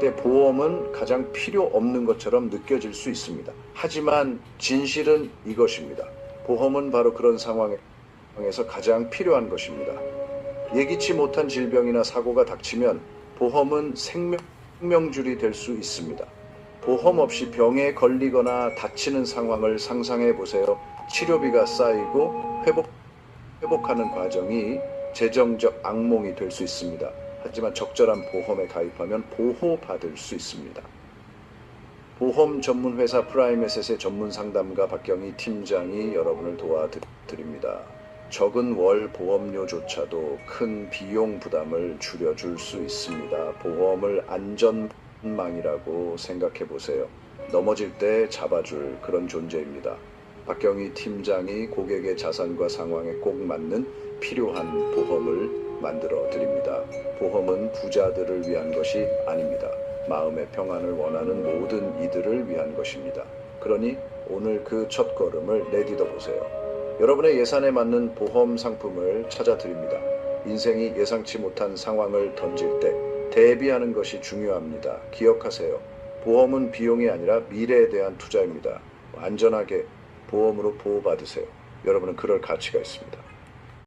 때 보험은 가장 필요 없는 것처럼 느껴질 수 있습니다. 하지만 진실은 이것입니다. 보험은 바로 그런 상황에서 가장 필요한 것입니다. 예기치 못한 질병이나 사고가 닥치면 보험은 생명, 생명줄이 될 수 있습니다. 보험 없이 병에 걸리거나 다치는 상황을 상상해 보세요. 치료비가 쌓이고 회복, 회복하는 과정이 재정적 악몽이 될 수 있습니다. 하지만 적절한 보험에 가입하면 보호받을 수 있습니다. 보험 전문 회사 프라임에셋의 전문 상담가 박경희 팀장이 여러분을 도와드립니다. 적은 월 보험료조차도 큰 비용 부담을 줄여줄 수 있습니다. 보험을 안전망이라고 생각해 보세요. 넘어질 때 잡아줄 그런 존재입니다. 박경희 팀장이 고객의 자산과 상황에 꼭 맞는 필요한 보험을 만들어 드립니다. 보험은 부자들을 위한 것이 아닙니다. 마음의 평안을 원하는 모든 이들을 위한 것입니다. 그러니 오늘 그 첫 걸음을 내디뎌 보세요. 여러분의 예산에 맞는 보험 상품을 찾아 드립니다. 인생이 예상치 못한 상황을 던질 때 대비하는 것이 중요합니다. 기억하세요. 보험은 비용이 아니라 미래에 대한 투자입니다. 안전하게 보험으로 보호받으세요. 여러분은 그럴 가치가 있습니다.